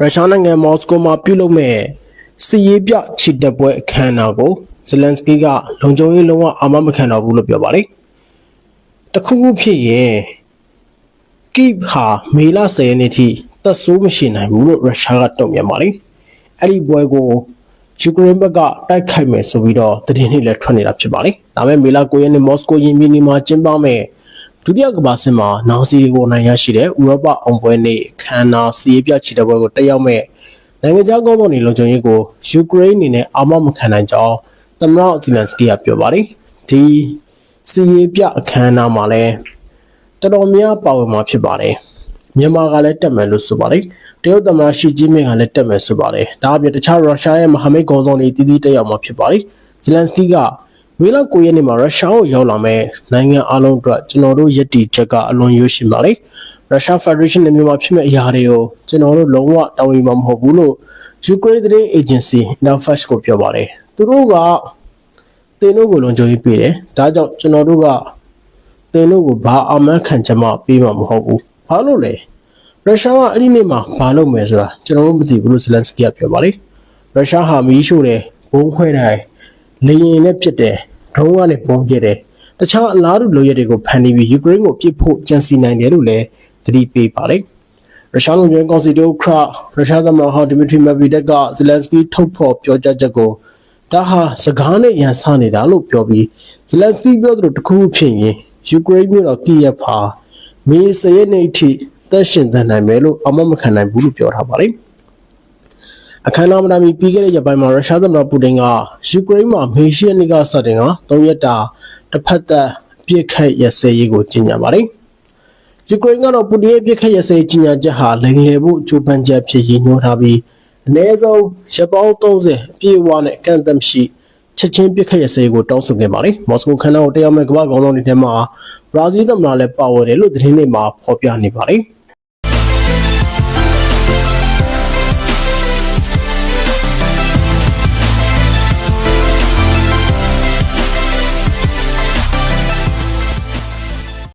ရုရှားနိုင်ငံမော်စကိုမှာပြုလုပ်မဲ့စီရေးပြချီတက်ပွဲအခမ်းအနားကိုဇလန်စကီကလုံခြုံရေးလုံးဝအာမမခံတော့ဘူးလို့ပြောပါတယ်။တခုခုဖြစ်ရင်ကိဗ်ဟာမေလ10ရက်နေ့ထိသက်ဆိုးမရှိနိုင်ဘူးလို့ရုရှားကတုံ့ပြန်ပါတယ်။အဲ့ဒီပွဲကိုယူကရိန်းဘက်ကတိုက်ခိုက်မယ်ဆိုပြီးတော့သတင်းတွေလည်းထွက်နေတာဖြစ်ပါတယ်။ဒါပေမဲ့မေလ9ရက်နေ့မော်စကိုယင်ပြည်နယ်မှာကျင်းပမဲ့ ဒုတိယကမ္ဘာစစ်မှာနောင်စီကိုနိုင်ရရှိတဲ့ဥရောပအောင်ပွဲနေ့ခမ်းနားစီးပြချီတဲ့ပွဲကိုတက်ရောက်မဲ့နိုင်ငံခြားကောင်းဆောင်တွေလုံခြုံရေးကိုယူကရိန်းအနေနဲ့အာမမခံနိုင်ကြောင်းသမ္မတဇီလန်စကီကပြောပါတယ်။ဒီစီးပြအခမ်းအနားမှာလည်းတော်တော်များပါဝင်မှာဖြစ်ပါတယ်။မြန်မာကလည်းတက်မယ်လို့ဆိုပါတယ်။တရုတ်သမ္မတရှီကျင်းမင်းကလည်းတက်မယ်ဆိုပါတယ်။ဒါအပြင်တခြားရုရှားရဲ့မဟာမိတ်ကောင်ဆောင်တွေတည်တည်တက်ရောက်မှာဖြစ်ပါတယ်။ဇီလန်စကီက ဝေလာကိုရက်နေ့မှာရုရှားကိုရောက်လာမဲ့နိုင်ငံအလုံးအတွက်ကျွန်တော်တို့ယက်တီချက်ကအလွန်ရွှေရှိပါလေရုရှားဖက်ဒရေးရှင်းနဲ့မြန်မာဖြစ်မဲ့အရာတွေကိုကျွန်တော်တို့လုံးဝတာဝန်ယူမှာမဟုတ်ဘူးလို့ယူကရိန်းသတင်းအေဂျင်စီ Navfast ကိုပြောပါတယ်သူတို့ကတင်တို့ကိုလုံခြုံရေးပေးတယ်ဒါကြောင့်ကျွန်တော်တို့ကတင်တို့ကိုဘာအမှန်ခံချက်မှပေးမှာမဟုတ်ဘူးဘာလို့လဲရုရှားကအဲ့ဒီနေ့မှာဘာလုပ်မယ်ဆိုတာကျွန်တော်တို့မသိဘူးလို့ဇလန်စကီကပြောပါတယ်ရုရှားဟာမီးရှို့တယ်ဘုံခွဲတယ်လေရင်နဲ့ပြစ်တယ် ဒရုန်းကနေပုံကျတယ်တခြားအလားတူလိုရက်တွေကိုဖန်တီးပြီးယူကရိန်းကိုပြစ်ဖို့ကြံစီနိုင်တယ်လို့လည်းသတိပေးပါတယ်ရုရှားလုံခြုံရေးကောင်စီတို့ခရရုရှားသမ္မတဟောင်းဒီမီထရီမက်ဗီဒက်ကဇလန်စကီထုတ်ဖော်ပြောကြားချက်ကိုဒါဟာစကားနဲ့ရန်ဆနေတာလို့ပြောပြီးဇလန်စကီပြောသလိုတခုခုဖြစ်ရင်ယူကရိန်းမြို့တော်ကီယက်ဟာမေစရဲနေအထိသက်ရှင်သန်နိုင်မယ်လို့အမမခံနိုင်ဘူးလို့ပြောထားပါတယ် အခမ်းအနားမတိုင်မီပြီးခဲ့တဲ့ရက်ပိုင်းမှာရုရှားသမ္မတပူတင်ကယူကရိန်းမှာမေရှိယနီကစတင်က၃ရက်တာတစ်ဖက်သက်ပြစ်ခတ်ရစဲရေးကိုကြီးညာပါတယ်။ယူကရိန်းကတော့ပူတင်ရဲ့ပြစ်ခတ်ရစဲကြီးညာချက်ဟာလိမ်လည်ဖို့ကြိုးပမ်းချက်ဖြစ်ရည်ညွှန်းထားပြီးအနည်းဆုံးရက်ပေါင်း30အပြည့်အဝနဲ့အကန့်အသတ်မရှိချက်ချင်းပြစ်ခတ်ရစဲကိုတောင်းဆိုခဲ့ပါတယ်။မော်စကိုခမ်းနားကိုတရားမဲ့ကမ္ဘာကောင်ဆောင်တွေထဲမှာဘရာဇီးသမ္မတလည်းပါဝင်တယ်လို့သတင်းတွေမှာဖော်ပြနေပါတယ်။